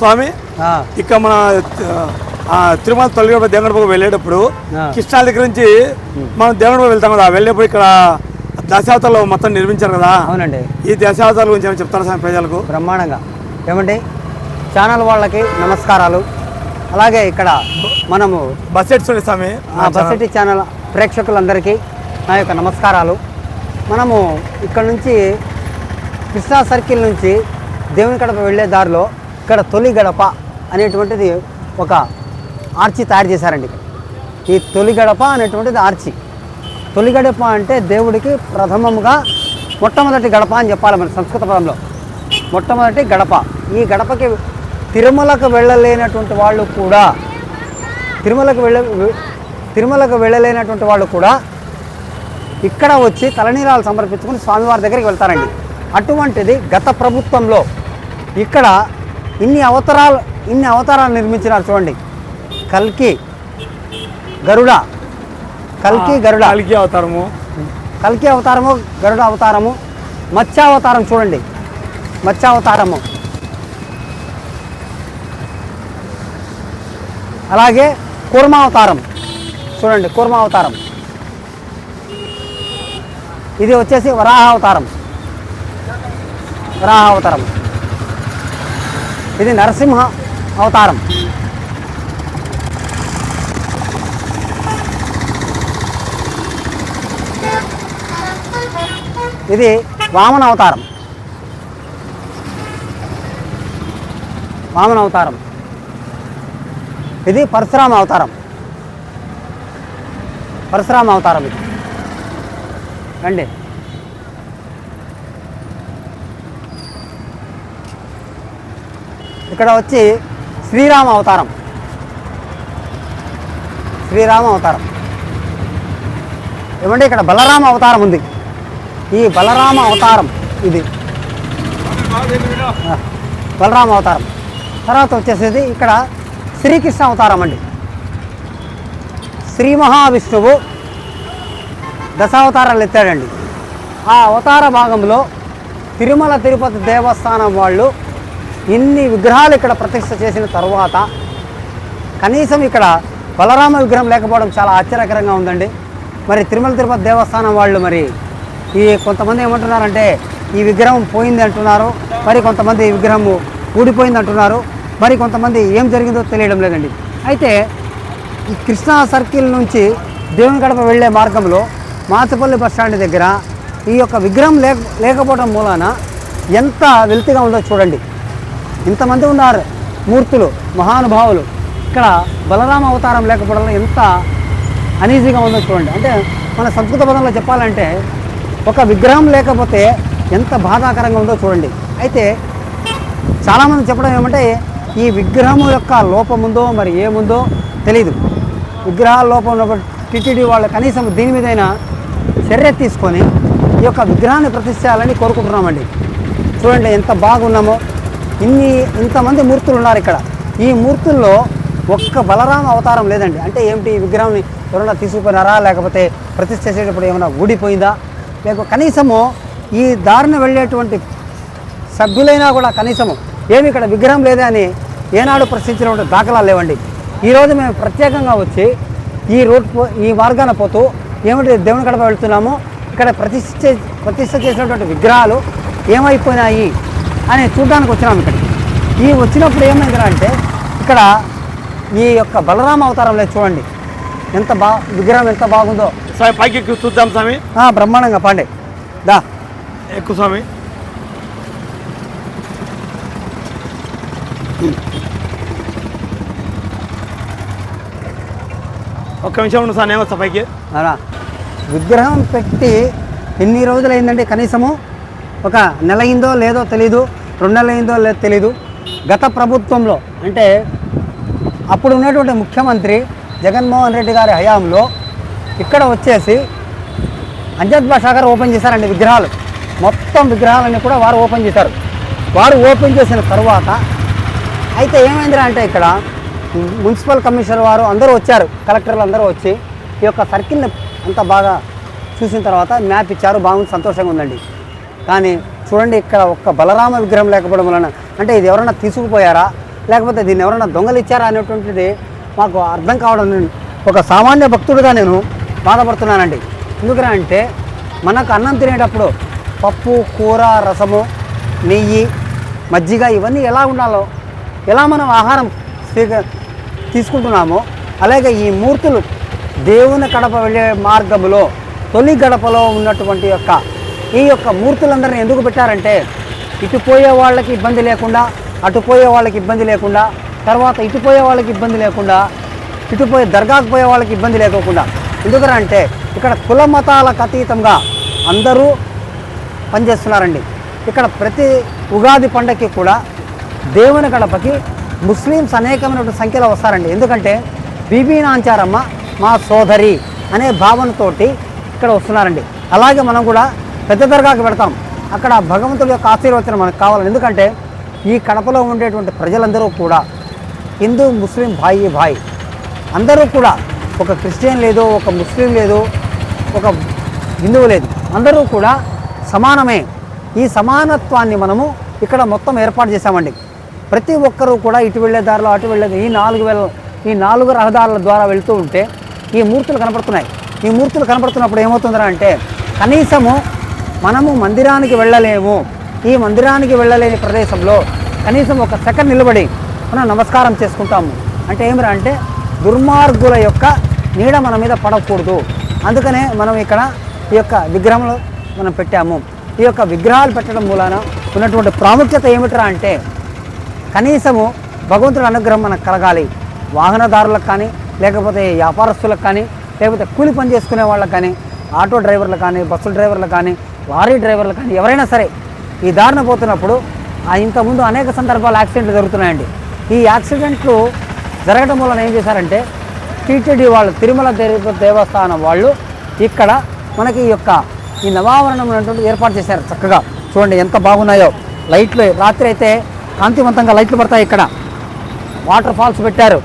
స్వామి ఇక్కడ మన తిరుమల తొలగడ దేవగడపకు వెళ్ళేటప్పుడు. కృష్ణా దగ్గర నుంచి మనం దేవగడపకు వెళ్తాం కదా వెళ్ళేప్పుడు ఇక్కడ దశావతారాలు మొత్తం నిర్మించారు కదా. అవునండి. ఈ దశావతారాల గురించి ఏమైనా చెప్తారా స్వామి ప్రజలకు? బ్రహ్మాండంగా. ఏమండి? ఛానల్ వాళ్ళకి నమస్కారాలు. అలాగే ఇక్కడ మనము బస్ ఎట్స్ స్వామి? ఆ బసెటి ఛానల్ ప్రేక్షకులందరికీ నా యొక్క నమస్కారాలు. మనము ఇక్కడ నుంచి కృష్ణా సర్కిల్ నుంచి దేవుని గడప వెళ్ళే దారిలో ఇక్కడ తొలి గడప అనేటువంటిది ఒక ఆర్చి తయారు చేశారండి ఈ తొలి గడప అనేటువంటిది ఆర్చి. తొలి గడప అంటే దేవుడికి ప్రథమముగా మొట్టమొదటి గడప అని చెప్పాలి మన సంస్కృత పదంలో. మొట్టమొదటి గడప. ఈ గడపకి తిరుమలకు వెళ్ళలేనటువంటి వాళ్ళు కూడా తిరుమలకు వెళ్ళ తిరుమలకు వెళ్ళలేనటువంటి వాళ్ళు కూడా ఇక్కడ వచ్చి తలనీరాలు సమర్పించుకుని స్వామివారి దగ్గరికి వెళ్తారండి. అటువంటిది గత ప్రభుత్వంలో ఇక్కడ ఇన్ని అవతారాలు ఇన్ని అవతారాలు నిర్మించినారు చూడండి. కల్కి గరుడ కల్కి గరుడ. కలిగి అవతారము. కల్కి అవతారము గరుడ అవతారము మత్స్యావతారం చూడండి. మత్స్యావతారము అలాగే కూర్మావతారం చూడండి కూర్మావతారం ఇది వచ్చేసి వరాహ అవతారం. వరాహ అవతారం. ఇది నరసింహ అవతారం. ఇది వామన అవతారం. వామన అవతారం. ఇది పరశురామ అవతారం. పరశురామ అవతారం ఇది. రండి. ఇక్కడ వచ్చి శ్రీరామ అవతారం. శ్రీరామ అవతారం. ఏమంటే ఇక్కడ బలరామ అవతారం ఉంది. ఈ బలరామ అవతారం ఇది. బలరామ అవతారం. తర్వాత వచ్చేసేది ఇక్కడ శ్రీకృష్ణ అవతారం అండి. శ్రీ మహావిష్ణువు దశావతారాలు ఎత్తాడండి. ఆ అవతార భాగంలో తిరుమల తిరుపతి దేవస్థానం వాళ్ళు ఇన్ని విగ్రహాలు ఇక్కడ ప్రతిష్ట చేసిన తర్వాత కనీసం ఇక్కడ బలరామ విగ్రహం లేకపోవడం చాలా ఆశ్చర్యకరంగా ఉందండి. మరి తిరుమల తిరుపతి దేవస్థానం వాళ్ళు మరి ఈ కొంతమంది ఏమంటున్నారంటే ఈ విగ్రహం పోయింది అంటున్నారు. మరి కొంతమంది ఈ విగ్రహము ఊడిపోయింది అంటున్నారు. మరి కొంతమంది ఏం జరిగిందో తెలియడం లేదండి. అయితే ఈ కృష్ణా సర్కిల్ నుంచి దేవుని గడప వెళ్ళే మార్గంలో మాచపల్లి బస్ స్టాండ్ దగ్గర ఈ యొక్క విగ్రహం లేక లేకపోవడం మూలాన ఎంత వెల్తిగా ఉందో చూడండి. ఇంతమంది ఉన్నారు మూర్తులు మహానుభావులు. ఇక్కడ బలరామ అవతారం లేకపోవడం ఎంత అనీజీగా ఉందో చూడండి. అంటే మన సంస్కృత పదంలో చెప్పాలంటే ఒక విగ్రహం లేకపోతే ఎంత బాధాకరంగా ఉందో చూడండి. అయితే చాలామంది చెప్పడం ఏమంటే ఈ విగ్రహం యొక్క లోపం ఉందో మరి ఏముందో తెలియదు విగ్రహాల లోపం ఉన్నప్పుడు టిటిడి వాళ్ళు కనీసం దీని మీదైనా చర్య తీసుకొని ఈ యొక్క విగ్రహాన్ని ప్రతిష్టాలని కోరుకుంటున్నామండి. చూడండి ఎంత బాగున్నామో. ఇన్ని ఇంతమంది మూర్తులు ఉన్నారు ఇక్కడ. ఈ మూర్తుల్లో ఒక్క బలరామ అవతారం లేదండి. అంటే ఏమిటి? ఈ విగ్రహాన్ని ఎవరైనా తీసుకుపోయినారా? లేకపోతే ప్రతిష్ఠ చేసేటప్పుడు ఏమైనా ఊడిపోయిందా? లేక కనీసము ఈ దారిన వెళ్ళేటువంటి సభ్యులైనా కూడా కనీసము ఏమి ఇక్కడ విగ్రహం లేదే అని ఏనాడు ప్రశ్నించినటువంటి దాఖలాలు లేవండి. ఈరోజు మేము ప్రత్యేకంగా వచ్చి ఈ రూట్ ఈ మార్గాన పోతూ ఏమిటి దేవుని గడప వెళ్తున్నాము? ఇక్కడ ప్రతిష్ఠ ప్రతిష్ఠ చేసినటువంటి విగ్రహాలు ఏమైపోయినాయి? అని చూడడానికి వచ్చినాము ఇక్కడ ఈ వచ్చినప్పుడు ఏమైంది అంటే ఇక్కడ ఈ యొక్క బలరామ అవతారం లేదు చూడండి. ఎంత బా విగ్రహం ఎంత బాగుందో. స్వామి పైకి ఎక్కువ చూద్దాం స్వామి. బ్రహ్మాండంగా పాండే. దా. ఎక్కువ స్వామి. ఒక్క నిమిషం ఉండు సార్ వస్తా పైకి? విగ్రహం పెట్టి ఎన్ని రోజులు అయిందంటే కనీసము? ఒక నెల అయిందో లేదో తెలీదు రెండు నెలలు అయిందో లేదో తెలీదు. గత ప్రభుత్వంలో అంటే అప్పుడు ఉన్నటువంటి ముఖ్యమంత్రి జగన్మోహన్ రెడ్డి గారి హయాంలో ఇక్కడ వచ్చేసి అంజద్ బాషా గారు ఓపెన్ చేశారండి విగ్రహాలు. మొత్తం విగ్రహాలన్నీ కూడా వారు ఓపెన్ చేశారు. వారు ఓపెన్ చేసిన తర్వాత అయితే ఏమైందిరా అంటే ఇక్కడ మున్సిపల్ కమిషనర్ వారు అందరూ వచ్చారు కలెక్టర్లు అందరూ వచ్చి ఈ యొక్క సర్కిల్ని అంత బాగా చూసిన తర్వాత మ్యాప్ ఇచ్చారు బాగుంది సంతోషంగా ఉందండి. కానీ చూడండి ఇక్కడ ఒక్క బలరామ విగ్రహం లేకపోవడం వలన అంటే ఇది ఎవరైనా తీసుకుపోయారా? లేకపోతే దీన్ని ఎవరైనా దొంగలు ఇచ్చారా అనేటువంటిది మాకు అర్థం కావడం ఒక సామాన్య భక్తుడిగా నేను బాధపడుతున్నానండి. ఎందుకని అంటే మనకు అన్నం తినేటప్పుడు పప్పు కూర రసము నెయ్యి మజ్జిగ ఇవన్నీ ఎలా ఉండాలో ఎలా మనం ఆహారం స్వీక తీసుకుంటున్నామో అలాగే ఈ మూర్తులు దేవుని కడప వెళ్ళే మార్గములో తొలి గడపలో ఉన్నటువంటి యొక్క ఈ యొక్క మూర్తులందరినీ ఎందుకు పెట్టారంటే ఇటు పోయే వాళ్ళకి ఇబ్బంది లేకుండా అటు పోయే వాళ్ళకి ఇబ్బంది లేకుండా తర్వాత ఇటు పోయే వాళ్ళకి ఇబ్బంది లేకుండా ఇటు పోయే దర్గాకు పోయే వాళ్ళకి ఇబ్బంది లేకోకుండా. ఎందుకంటే ఇక్కడ కుల మతాలకు అతీతంగా అందరూ పనిచేస్తున్నారండి. ఇక్కడ ప్రతి ఉగాది పండగకి కూడా దేవుని గడపకి ముస్లిమ్స్ అనేకమైనటువంటి సంఖ్యలో వస్తారండి. ఎందుకంటే బీబీ నాంచారమ్మ మా సోదరి అనే భావనతోటి ఇక్కడ వస్తున్నారండి. అలాగే మనం కూడా పెద్ద దర్గాకి పెడతాం అక్కడ భగవంతుడి యొక్క ఆశీర్వచనం మనకు కావాలి. ఎందుకంటే ఈ కడపలో ఉండేటువంటి ప్రజలందరూ కూడా హిందూ ముస్లిం భాయి భాయ్. అందరూ కూడా ఒక క్రిస్టియన్ లేదు ఒక ముస్లిం లేదు ఒక హిందువు లేదు. అందరూ కూడా సమానమే. ఈ సమానత్వాన్ని మనము ఇక్కడ మొత్తం ఏర్పాటు చేశామండి. ప్రతి ఒక్కరూ కూడా ఇటు వెళ్ళే దారిలో అటు వెళ్ళే ఈ నాలుగు వేల ఈ నాలుగు రహదారుల ద్వారా వెళ్తూ ఉంటే ఈ మూర్తులు కనపడుతున్నాయి. ఈ మూర్తులు కనపడుతున్నప్పుడు ఏమవుతుందా అంటే కనీసము మనము మందిరానికి వెళ్ళలేము. ఈ మందిరానికి వెళ్ళలేని ప్రదేశంలో కనీసం ఒక సెకండ్ నిలబడి మనం నమస్కారం చేసుకుంటాము. అంటే ఏమిరా అంటే దుర్మార్గుల యొక్క నీడ మన మీద పడకూడదు. అందుకనే మనం ఇక్కడ ఈ యొక్క విగ్రహంలో మనం పెట్టాము. ఈ యొక్క విగ్రహాలు పెట్టడం మూలాన ఉన్నటువంటి ప్రాముఖ్యత ఏమిట్రా అంటే కనీసము భగవంతుడి అనుగ్రహం మనకు కలగాలి. వాహనదారులకు కానీ లేకపోతే వ్యాపారస్తులకు కానీ లేకపోతే కూలి పని చేసుకునే వాళ్ళకి కానీ ఆటో డ్రైవర్లు కానీ బస్సు డ్రైవర్లు కానీ లారీ డ్రైవర్లు కానీ ఎవరైనా సరే ఈ దారిన పోతున్నప్పుడు ఆ ఇంతకుముందు అనేక సందర్భాలు యాక్సిడెంట్లు జరుగుతున్నాయండి. ఈ యాక్సిడెంట్లు జరగడం వలన ఏం చేశారంటే టీటీడీ వాళ్ళు తిరుమల తిరుపతి దేవస్థానం వాళ్ళు ఇక్కడ మనకి ఈ యొక్క ఈ నవావరణం అనేటువంటి ఏర్పాటు చేశారు చక్కగా. చూడండి ఎంత బాగున్నాయో. లైట్లు రాత్రి అయితే కాంతివంతంగా లైట్లు పడతాయి ఇక్కడ. వాటర్ ఫాల్స్ పెట్టారు.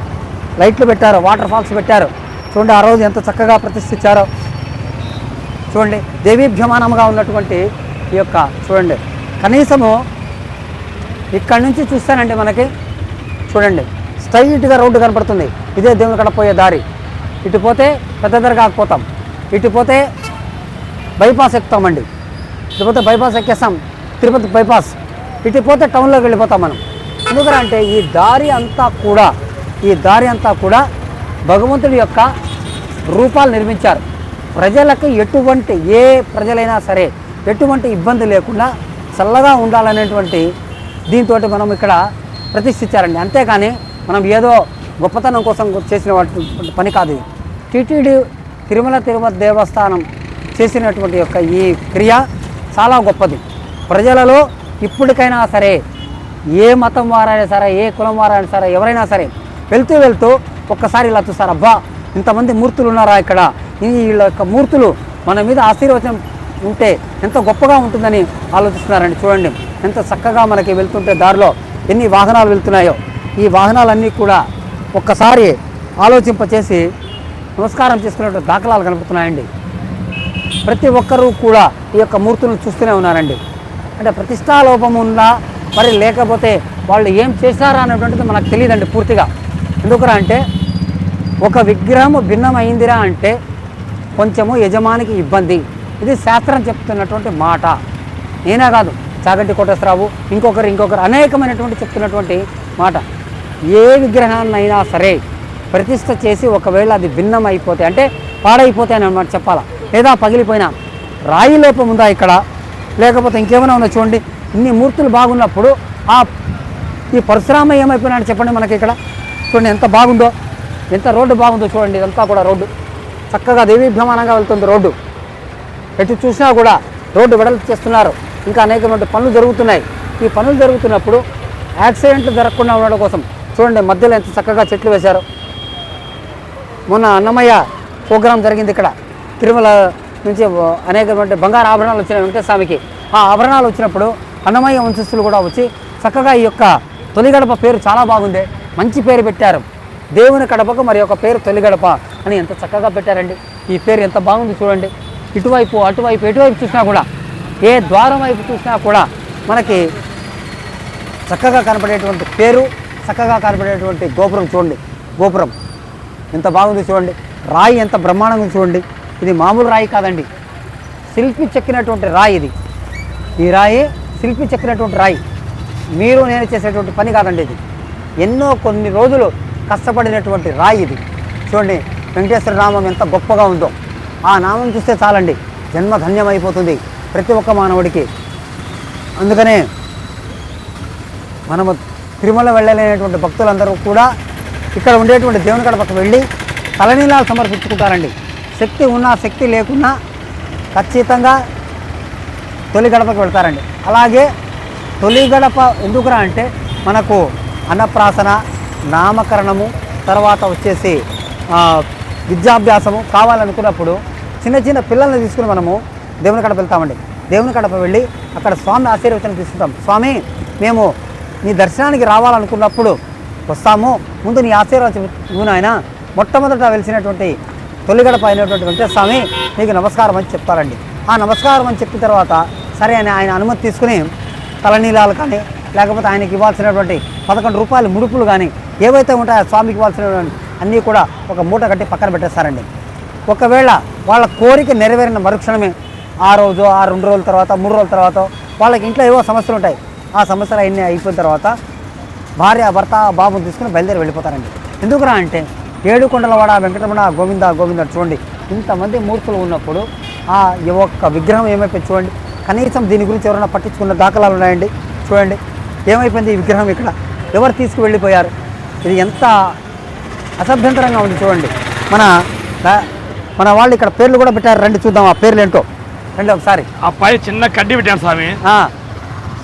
లైట్లు పెట్టారు వాటర్ ఫాల్స్ పెట్టారు. చూడండి ఆ రోజు ఎంత చక్కగా ప్రతిష్ఠించారో. చూడండి దేవీభ్యమానంగా ఉన్నటువంటి ఈ యొక్క చూడండి. కనీసము ఇక్కడి నుంచి చూస్తానండి మనకి. చూడండి స్ట్రైట్గా రోడ్డు కనపడుతుంది. ఇదే దేవుని కడ పోయే దారి. ఇటు పోతే పెద్ద దర్గాకు పోతాం ఇటు పోతే బైపాస్ ఎక్కుతామండి. ఇటు పోతే బైపాస్ ఎక్కేస్తాం. తిరుపతి బైపాస్. ఇటు పోతే టౌన్లోకి వెళ్ళిపోతాం మనం. ఎందుకంటే అంటే ఈ దారి అంతా కూడా ఈ దారి అంతా కూడా భగవంతుడి యొక్క రూపాలు నిర్మించారు. ప్రజలకు ఎటువంటి ఏ ప్రజలైనా సరే ఎటువంటి ఇబ్బంది లేకుండా చల్లగా ఉండాలనేటువంటి దీంతో మనం ఇక్కడ ప్రతిష్ఠించారండి. అంతేకాని మనం ఏదో గొప్పతనం కోసం చేసిన పని కాదు టీటీడీ తిరుమల తిరుపతి దేవస్థానం చేసినటువంటి యొక్క ఈ క్రియ చాలా గొప్పది. ప్రజలలో ఇప్పటికైనా సరే ఏ మతం వారైనా సరే ఏ కులం వారైనా సరే ఎవరైనా సరే వెళ్తూ వెళ్తూ ఒక్కసారి ఇలా చూస్తారు. అబ్బా ఇంతమంది మూర్తులు ఉన్నారా ఇక్కడ? ఈ వీళ్ళ యొక్క మూర్తులు మన మీద ఆశీర్వచనం ఉంటే ఎంత గొప్పగా ఉంటుందని ఆలోచిస్తున్నారండి. చూడండి ఎంత చక్కగా మనకి వెళ్తుంటే దారిలో ఎన్ని వాహనాలు వెళ్తున్నాయో. ఈ వాహనాలన్నీ కూడా ఒక్కసారి ఆలోచింపచేసి నమస్కారం చేసుకునే దాఖలాలు కనపడుతున్నాయండి. ప్రతి ఒక్కరూ కూడా ఈ యొక్క మూర్తులను చూస్తూనే ఉన్నారండి. అంటే ప్రతిష్టాలోపం ఉందా మరి లేకపోతే వాళ్ళు ఏం చేశారా అనేటువంటిది మనకు తెలియదండి పూర్తిగా. ఎందుకురా అంటే ఒక విగ్రహం భిన్నమైందిరా అంటే కొంచెము యజమానికి ఇబ్బంది. ఇది శాస్త్రం చెప్తున్నటువంటి మాట. నేనే కాదు చాగంటి కోటేశ్వరరావు ఇంకొకరు ఇంకొకరు అనేకమైనటువంటి చెప్తున్నటువంటి మాట. ఏ విగ్రహాన్నైనా సరే ప్రతిష్ట చేసి ఒకవేళ అది భిన్నం అయిపోతే అంటే పాడైపోతే అని అన్నమాట చెప్పాలా? లేదా పగిలిపోయినా రాయి లోపం ఉందా ఇక్కడ? లేకపోతే ఇంకేమైనా ఉందో చూడండి. ఇన్ని మూర్తులు బాగున్నప్పుడు ఆ ఈ పరశురామ ఏమైపోయినా చెప్పండి మనకి ఇక్కడ. చూడండి ఎంత బాగుందో ఎంత రోడ్డు బాగుందో చూడండి ఇదంతా కూడా రోడ్డు. చక్కగా దేవీభ్యమానంగా వెళ్తుంది రోడ్డు. ఎటు చూసినా కూడా రోడ్డు వెడల్పు చేస్తున్నారు ఇంకా అనేకమైన పనులు జరుగుతున్నాయి. ఈ పనులు జరుగుతున్నప్పుడు యాక్సిడెంట్లు జరగకుండా ఉండడం కోసం చూడండి మధ్యలో ఎంత చక్కగా చెట్లు వేశారు. మొన్న అన్నమయ్య ప్రోగ్రాం జరిగింది ఇక్కడ. తిరుమల నుంచి అనేకటువంటి బంగారు ఆభరణాలు వచ్చినాయి వెంకటస్వామికి. ఆ ఆభరణాలు వచ్చినప్పుడు అన్నమయ్య వంశస్థులు కూడా వచ్చి చక్కగా ఈ యొక్క తొలి గడప పేరు చాలా బాగుంది. మంచి పేరు పెట్టారు. దేవుని గడపకు మరి ఒక పేరు తొలి గడప అని ఎంత చక్కగా పెట్టారండి. ఈ పేరు ఎంత బాగుంది చూడండి. ఇటువైపు అటువైపు ఎటువైపు చూసినా కూడా ఏ ద్వారం వైపు చూసినా కూడా మనకి చక్కగా కనపడేటువంటి పేరు చక్కగా కనపడేటువంటి గోపురం చూడండి. గోపురం ఎంత బాగుంది చూడండి. రాయి ఎంత బ్రహ్మాండంగా చూడండి. ఇది మామూలు రాయి కాదండి. శిల్పి చెక్కినటువంటి రాయి ఇది. ఈ రాయి శిల్పి చెక్కినటువంటి రాయి. మీరు నేను చేసేటువంటి పని కాదండి ఇది. ఎన్నో కొన్ని రోజులు కష్టపడినటువంటి రాయి ఇది. చూడండి వెంకటేశ్వర నామం ఎంత గొప్పగా ఉందో. ఆ నామం చూస్తే చాలండి జన్మధన్యమైపోతుంది ప్రతి ఒక్క మానవుడికి. అందుకనే మనము తిరుమల వెళ్ళలేనటువంటి భక్తులందరూ కూడా ఇక్కడ ఉండేటువంటి దేవుని గడపకు వెళ్ళి తలనీలాలు సమర్పించుకుంటారండి. శక్తి ఉన్నా శక్తి లేకున్నా ఖచ్చితంగా తొలి గడపకు వెళ్తారండి. అలాగే తొలి గడప ఎందుకురా అంటే మనకు అన్నప్రాసన నామకరణము తర్వాత వచ్చేసి విద్యాభ్యాసము కావాలనుకున్నప్పుడు చిన్న చిన్న పిల్లల్ని తీసుకుని మనము దేవుని కడప వెళ్తామండి. దేవుని కడప వెళ్ళి అక్కడ స్వామి ఆశీర్వచనం తీసుకుంటాం. స్వామి మేము నీ దర్శనానికి రావాలనుకున్నప్పుడు వస్తాము. ముందు నీ ఆశీర్వచనం ఆయన మొట్టమొదట వెలిసినటువంటి తొలిగడప అయినటువంటి వెంకటేశ్వర స్వామి నీకు నమస్కారం అని చెప్తారండి ఆ నమస్కారం అని చెప్పిన తర్వాత సరే అని ఆయన అనుమతి తీసుకుని తలనీలాలు కానీ లేకపోతే ఆయనకి ఇవ్వాల్సినటువంటి పదకొండు రూపాయలు ముడుపులు కానీ ఏవైతే ఉంటాయో ఆ స్వామికి ఇవ్వాల్సినటువంటి అన్నీ కూడా ఒక మూట కట్టి పక్కన పెట్టేస్తారండి. ఒకవేళ వాళ్ళ కోరిక నెరవేరిన మరుక్షణమే ఆ రోజు ఆ రెండు రోజుల తర్వాత మూడు రోజుల తర్వాత వాళ్ళకి ఇంట్లో ఏవో సమస్యలు ఉంటాయి. ఆ సమస్యలు అన్నీ అయిపోయిన తర్వాత భార్య భర్త బాబుని తీసుకుని బయలుదేరి వెళ్ళిపోతారండి. ఎందుకురా అంటే ఏడుకొండలవాడ వెంకటరమణ గోవింద గోవింద చూడండి. ఇంతమంది మూర్తులు ఉన్నప్పుడు ఆ యొక్క ఒక్క విగ్రహం ఏమైపోయింది చూడండి. కనీసం దీని గురించి ఎవరైనా పట్టించుకున్న దాఖలాలు ఉన్నాయండి. చూడండి. ఏమైపోయింది ఈ విగ్రహం ఇక్కడ? ఎవరు తీసుకువెళ్ళిపోయారు? ఇది ఎంత అసభ్యంతరంగా ఉంది చూడండి. మన మన వాళ్ళు ఇక్కడ పేర్లు కూడా పెట్టారు. రండి చూద్దాం ఆ పేర్లు ఏంటో. రండి ఒకసారి. ఆ పై చిన్న కడ్డీ పెట్టాను స్వామి.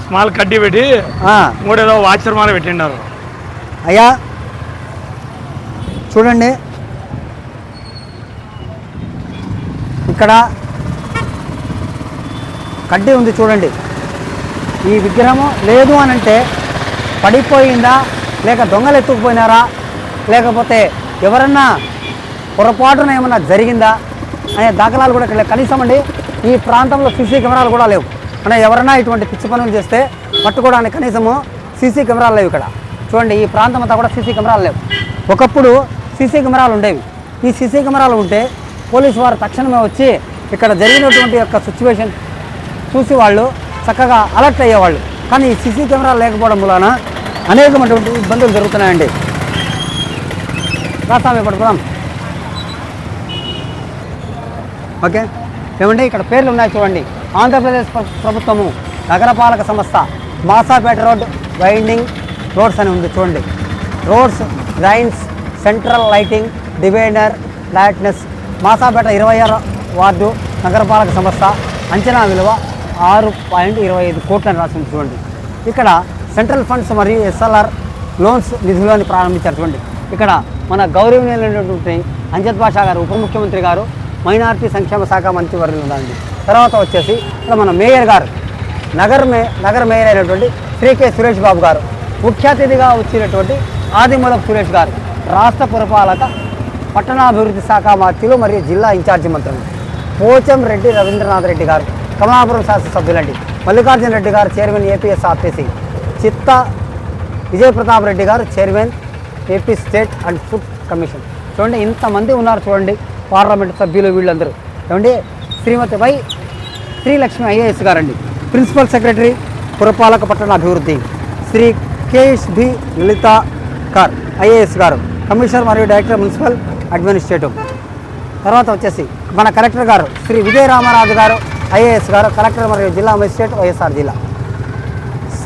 స్మాల్ కడ్డీ పెట్టి. మూడేదో వాచర్మాల పెట్టిండారు. అయ్యా. చూడండి. ఇక్కడ కడ్డీ ఉంది చూడండి. ఈ విగ్రహము లేదు అని అంటే పడిపోయిందా? లేక దొంగలు ఎత్తుకుపోయినారా? లేకపోతే ఎవరన్నా పొరపాటున ఏమన్నా జరిగిందా? అనే దాఖలాలు కూడా ఇక్కడ లేవు. కనీసం అండి ఈ ప్రాంతంలో సీసీ కెమెరాలు కూడా లేవు. అంటే ఎవరైనా ఇటువంటి పిచ్చి పనులు చేస్తే పట్టుకోవడానికి కనీసము సీసీ కెమెరాలు లేవు ఇక్కడ. చూడండి ఈ ప్రాంతం అంతా కూడా సీసీ కెమెరాలు లేవు. ఒకప్పుడు సీసీ కెమెరాలు ఉండేవి. ఈ సీసీ కెమెరాలు ఉంటే పోలీసు వారు తక్షణమే వచ్చి ఇక్కడ జరిగినటువంటి యొక్క సిచ్యువేషన్ చూసి వాళ్ళు చక్కగా అలర్ట్ అయ్యేవాళ్ళు. కానీ ఈ సీసీ కెమెరాలు లేకపోవడం వలన అనేకమైనటువంటి ఇబ్బందులు జరుగుతున్నాయండి. రాస్తాం పడుకుందాం ఓకే? ఏమండి ఇక్కడ పేర్లు ఉన్నాయి చూడండి. ఆంధ్రప్రదేశ్ ప్రభుత్వము నగరపాలక సంస్థ మాసాపేట రోడ్ వైండింగ్ రోడ్స్ అని ఉంది చూడండి. Roads lines central lighting divider lightness Masapeta ఇరవై ఆరు వార్డు నగరపాలక సంస్థ అంచనా విలువ ఆరు పాయింట్ ఇరవై ఐదు కోట్లని రాసింది చూడండి. ఇక్కడ సెంట్రల్ ఫండ్స్ మరియు ఎస్ఎల్ఆర్ లోన్స్ నిధులను ప్రారంభించారు చూడండి ఇక్కడ మన గౌరవనీయులైనటువంటి అంజద్ బాషా గారు ఉప ముఖ్యమంత్రి గారు మైనార్టీ సంక్షేమ శాఖ మంత్రి వర్యులు ఉందండి తర్వాత వచ్చేసి ఇక్కడ మన మేయర్ గారు నగర మే నగర మేయర్ అయినటువంటి శ్రీకే సురేష్ బాబు గారు ముఖ్య అతిథిగా వచ్చినటువంటి ఆదిమూలపు సురేష్ గారు రాష్ట్ర పురపాలక పట్టణాభివృద్ధి శాఖ మంత్రులు మరియు జిల్లా ఇన్ఛార్జి మంత్రులు. పోచం రెడ్డి రవీంద్రనాథ్ రెడ్డి గారు కమలాపురం శాసనసభ్యులండి. మల్లికార్జున రెడ్డి గారు చైర్మన్ ఏపీఎస్ ఆర్టీసీ. చిత్త విజయ ప్రతాప్ రెడ్డి గారు chairman AP state and food commission. చూడండి ఇంతమంది ఉన్నారు చూడండి పార్లమెంట్ సభ్యులు వీళ్ళందరూ. ఏమండి శ్రీమతి వై శ్రీలక్ష్మి ఐఏఎస్ గారండి. ప్రిన్సిపల్ సెక్రటరీ పురపాలక పట్టణ అభివృద్ధి. Shri KS B Lalitha Kar IAS గారు. కమిషనర్ మరియు డైరెక్టర్ మున్సిపల్ అడ్మినిస్ట్రేటివ్. తర్వాత వచ్చేసి మన కలెక్టర్ గారు శ్రీ విజయ రామరాజు గారు ఐఏఎస్ గారు కలెక్టర్ మరియు జిల్లా మెజిస్ట్రేట్ వైఎస్ఆర్ జిల్లా.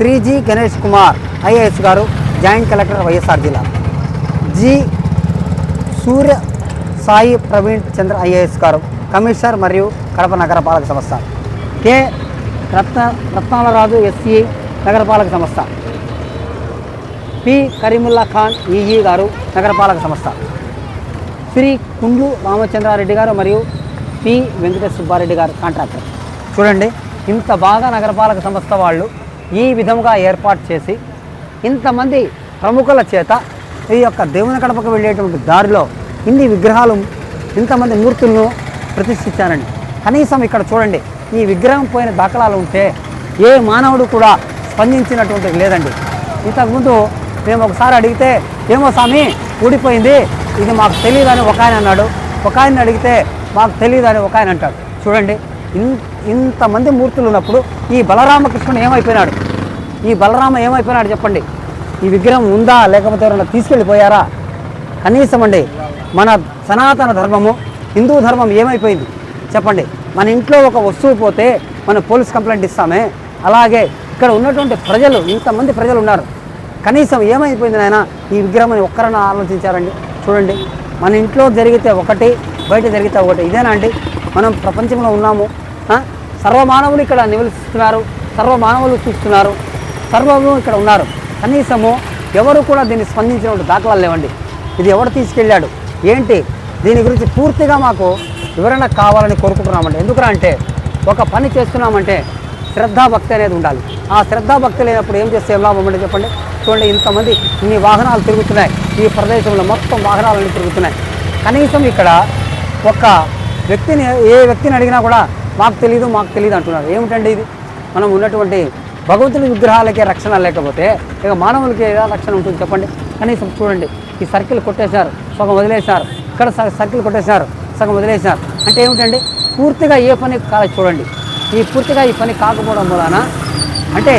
శ్రీజీ గణేష్ కుమార్ ఐఏఎస్ గారు జాయింట్ కలెక్టర్ వైఎస్ఆర్ జిల్లా. జి. సూర్య సాయి ప్రవీణ్ చంద్ర ఐఏఎస్ గారు కమిషనర్ మరియు కడప నగరపాలక సంస్థ. కె. రత్న రత్నాలరాజు ఎస్సీ నగరపాలక సంస్థ. పి. కరీముల్లా ఖాన్ ఈఈ గారు నగరపాలక సంస్థ. శ్రీ కుండ్లు రామచంద్రారెడ్డి గారు మరియు పి. వెంకటేశ్వర సుబ్బారెడ్డి గారు కాంట్రాక్టర్. చూడండి ఇంత బాగా నగరపాలక సంస్థ వాళ్ళు ఈ విధముగా ఏర్పాటు చేసి ఇంతమంది ప్రముఖుల చేత ఈ యొక్క దేవుని కడపకు వెళ్ళేటువంటి దారిలో ఇన్ని విగ్రహాలు ఇంతమంది మూర్తులను ప్రతిష్ఠించారండి. కనీసం ఇక్కడ చూడండి ఈ విగ్రహం పోయిన దాఖలాలు ఉంటే ఏ మానవుడు కూడా స్పందించినటువంటిది లేదండి. ఇంతకుముందు మేము ఒకసారి అడిగితే ఏమో స్వామి ఊడిపోయింది ఇది మాకు తెలియదని ఒక ఆయన అన్నాడు. ఒక ఆయన అడిగితే మాకు తెలియదని ఒక ఆయన అంటాడు. చూడండి ఇంత ఇంతమంది మూర్తులు ఉన్నప్పుడు ఈ బలరామకృష్ణుడు ఏమైపోయినాడు? ఈ బలరామ ఏమైపోయినాడు చెప్పండి? ఈ విగ్రహం ఉందా? లేకపోతే ఎవరైనా తీసుకెళ్ళిపోయారా? కనీసం అండి మన సనాతన ధర్మము హిందూ ధర్మం ఏమైపోయింది? చెప్పండి. మన ఇంట్లో ఒక వస్తువు పోతే మనం పోలీస్ కంప్లైంట్ ఇస్తామే. అలాగే ఇక్కడ ఉన్నటువంటి ప్రజలు ఇంతమంది ప్రజలు ఉన్నారు. కనీసం ఏమైపోయింది నాయన? ఈ విగ్రహం అని ఒక్కరన్నా ఆలోచించారండి. చూడండి. మన ఇంట్లో జరిగితే ఒకటి బయట జరిగితే ఒకటి. ఇదేనా అండి? మనం ప్రపంచంలో ఉన్నాము. సర్వమానవులు ఇక్కడ నివసిస్తున్నారు సర్వమానవులు చూస్తున్నారు సర్వము ఇక్కడ ఉన్నారు. కనీసము ఎవరు కూడా దీన్ని స్పందించినటువంటి దాఖలాలు లేవండి. ఇది ఎవరు తీసుకెళ్ళాడు? ఏంటి? దీని గురించి పూర్తిగా మాకు వివరణ కావాలని కోరుకుంటున్నామండి. ఎందుకురా అంటే ఒక పని చేస్తున్నామంటే శ్రద్ధాభక్తి అనేది ఉండాలి. ఆ శ్రద్ధాభక్తి లేనప్పుడు ఏం చేస్తే ఏం లాభం అంటే చెప్పండి? చూడండి ఇంతమంది ఇన్ని వాహనాలు తిరుగుతున్నాయి. ఈ ప్రదేశంలో మొత్తం వాహనాలన్నీ తిరుగుతున్నాయి. కనీసం ఇక్కడ ఒక వ్యక్తిని ఏ వ్యక్తిని అడిగినా కూడా మాకు తెలియదు మాకు తెలియదు అంటున్నారు. ఏమిటండి ఇది? మనం ఉన్నటువంటి భగవంతుని విగ్రహాలకే రక్షణ లేకపోతే ఇక మానవులకి ఏదో రక్షణ ఉంటుంది చెప్పండి? కనీసం చూడండి. ఈ సర్కిల్ కొట్టేశారు సగం వదిలేశారు. ఇక్కడ సర్కిల్ కొట్టేశారు సగం వదిలేశారు. అంటే ఏమిటండి? పూర్తిగా ఏ పని కాదు చూడండి. ఈ పూర్తిగా ఈ పని కాకపోవడం వలన అంటే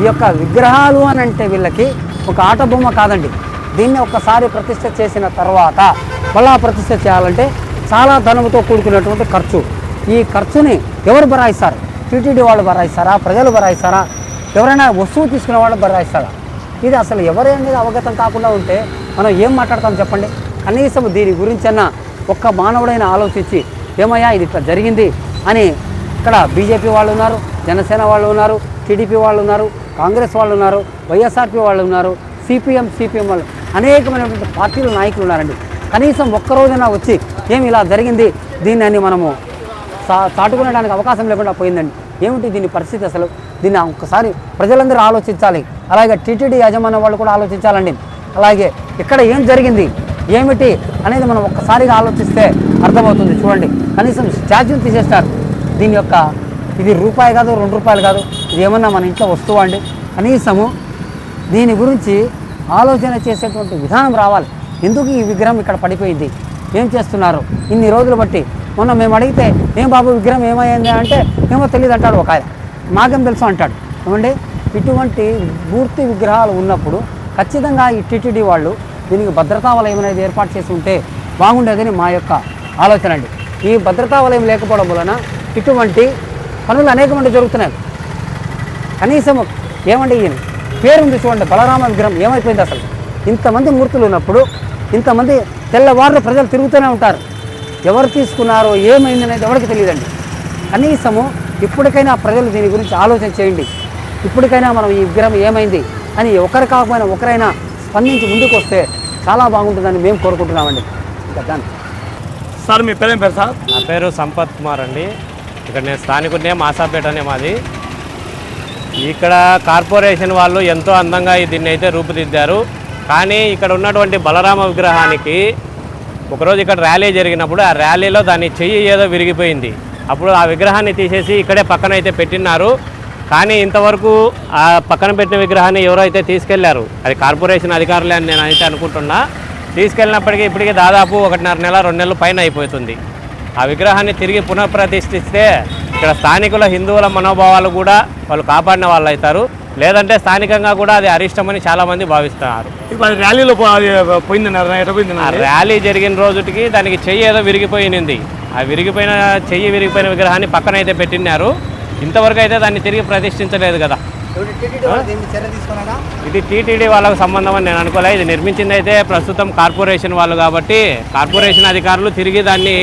ఈ యొక్క విగ్రహాలు అని అంటే వీళ్ళకి ఒక ఆట బొమ్మ కాదండి. దీన్ని ఒక్కసారి ప్రతిష్ట చేసిన తర్వాత మళ్ళా ప్రతిష్ట చేయాలంటే చాలా ధనముతో కూడుకున్నటువంటి ఖర్చు. ఈ ఖర్చుని ఎవరు భరాయిస్తారు? టీటీడీ వాళ్ళు భరాయిస్తారా? ప్రజలు భరాయిస్తారా? ఎవరైనా వస్తువు తీసుకునే వాళ్ళు భరాయిస్తారా? ఇది అసలు ఎవరి అనేది అవగతం కాకుండా ఉంటే మనం ఏం మాట్లాడతాం చెప్పండి? కనీసం దీని గురించన్నా ఒక్క మానవుడైన ఆలోచించి ఏమయ్యా ఇది ఇట్లా జరిగింది అని ఇక్కడ బీజేపీ వాళ్ళు ఉన్నారు జనసేన వాళ్ళు ఉన్నారు టీడీపీ వాళ్ళు ఉన్నారు కాంగ్రెస్ వాళ్ళు ఉన్నారు వైఎస్ఆర్పీ వాళ్ళు ఉన్నారు సిపిఎం సిపిఎం వాళ్ళు అనేకమైనటువంటి పార్టీల నాయకులు ఉన్నారండి. కనీసం ఒక్కరోజైనా వచ్చి ఏమి ఇలా జరిగింది? దీన్ని అని మనము చాటుకునేడానికి అవకాశం లేకుండా పోయిందండి. ఏమిటి దీని పరిస్థితి అసలు? దీన్ని ఒక్కసారి ప్రజలందరూ ఆలోచించాలి. అలాగే టీటీడీ యాజమాన్యం వాళ్ళు కూడా ఆలోచించాలండి. అలాగే ఇక్కడ ఏం జరిగింది? ఏమిటి అనేది మనం ఒక్కసారిగా ఆలోచిస్తే అర్థమవుతుంది. చూడండి. కనీసం స్టాచ్యూని తీసేస్తారు. దీని యొక్క ఇది రూపాయి కాదు రెండు రూపాయలు కాదు. ఇది ఏమన్నా మన ఇంట్లో వస్తువు అండి? కనీసము దీని గురించి ఆలోచన చేసేటువంటి విధానం రావాలి. ఎందుకు ఈ విగ్రహం ఇక్కడ పడిపోయింది? ఏం చేస్తున్నారు? ఇన్ని రోజులు బట్టి మొన్న మేము అడిగితే ఏం బాబు విగ్రహం ఏమైంది? అంటే ఏమో తెలియదు అంటాడు ఒక ఆయన. మాకేం తెలుసు అంటాడు. ఏమండి? ఇటువంటి మూర్తి విగ్రహాలు ఉన్నప్పుడు ఖచ్చితంగా ఈ టీటీడీ వాళ్ళు దీనికి భద్రతా వలయం అనేది ఏర్పాటు చేసి ఉంటే బాగుండేదని మా యొక్క ఆలోచన అండి. ఈ భద్రతా వలయం లేకపోవడం వలన ఇటువంటి పనులు అనేకమంది జరుగుతున్నాయి. కనీసం ఏమండి ఈయన? పేరుంది చూడండి బలరామ విగ్రహం ఏమైపోయింది అసలు? ఇంతమంది మూర్తులు ఉన్నప్పుడు ఇంతమంది తెల్లవారులు ప్రజలు తిరుగుతూనే ఉంటారు. ఎవరు తీసుకున్నారో ఏమైంది అనేది ఎవరికి తెలియదండి. కనీసము ఇప్పటికైనా ప్రజలు దీని గురించి ఆలోచన చేయండి. ఇప్పటికైనా మనం ఈ విగ్రహం ఏమైంది అని ఒకరు కాకపోయినా ఒకరైనా స్పందించి ముందుకు వస్తే చాలా బాగుంటుందని మేము కోరుకుంటున్నామండి. సార్ మీ పేరేం పేరు సార్? నా పేరు సంపత్ కుమార్ అండి. ఇక్కడ నేను స్థానికుడినే మాసాపేట అనే మాది. ఇక్కడ కార్పొరేషన్ వాళ్ళు ఎంతో అందంగా దీన్ని అయితే రూపుదిద్దారు. కానీ ఇక్కడ ఉన్నటువంటి బలరామ విగ్రహానికి ఒకరోజు ఇక్కడ ర్యాలీ జరిగినప్పుడు ఆ ర్యాలీలో దాని చెయ్యి ఏదో విరిగిపోయింది. అప్పుడు ఆ విగ్రహాన్ని తీసేసి ఇక్కడే పక్కన అయితే పెట్టినారు కానీ ఇంతవరకు ఆ పక్కన పెట్టిన విగ్రహాన్ని ఎవరైతే తీసుకెళ్ళారు అది కార్పొరేషన్ అధికారులే అని నేను అయితే అనుకుంటున్నా తీసుకెళ్ళినప్పటికీ ఇప్పటికీ దాదాపు ఒకటిన్నర నెల రెండు నెలలు పైన అయిపోతుంది. ఆ విగ్రహాన్ని తిరిగి పునఃప్రతిష్ఠిస్తే ఇక్కడ స్థానికుల హిందువుల మనోభావాలు కూడా వాళ్ళు కాపాడిన వాళ్ళు అవుతారు లేదంటే స్థానికంగా కూడా అది అరిష్టమని చాలామంది భావిస్తున్నారు. ఇప్పుడు అది ర్యాలీలో పోయింది ర్యాలీ జరిగిన రోజుకి దానికి చెయ్యి ఏదో విరిగిపోయింది ఆ విరిగిపోయిన చెయ్యి విరిగిపోయిన విగ్రహాన్ని పక్కన అయితే పెట్టినారు ఇంతవరకు అయితే దాన్ని తిరిగి ప్రతిష్ఠించలేదు కదా. ఇది టీటీడీ వాళ్ళకు సంబంధం అని నేను అనుకోలే. ఇది నిర్మించింది అయితే ప్రస్తుతం కార్పొరేషన్ వాళ్ళు కాబట్టి కార్పొరేషన్ అధికారులు తిరిగి దాన్ని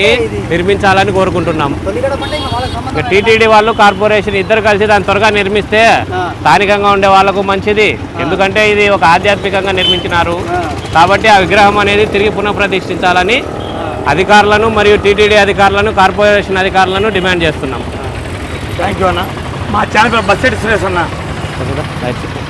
నిర్మించాలని కోరుకుంటున్నాం. టీటీడీ వాళ్ళు కార్పొరేషన్ ఇద్దరు కలిసి దాన్ని త్వరగా నిర్మిస్తే స్థానికంగా ఉండే వాళ్ళకు మంచిది. ఎందుకంటే ఇది ఒక ఆధ్యాత్మికంగా నిర్మించినారు. కాబట్టి ఆ విగ్రహం అనేది తిరిగి పునఃప్రతిష్ఠించాలని అధికారులను మరియు టీటీడీ అధికారులను కార్పొరేషన్ అధికారులను డిమాండ్ చేస్తున్నాం. థ్యాంక్ యూ అన్న. మా ఛానల్ బస్ సురేష్ అన్న. こイだ、大。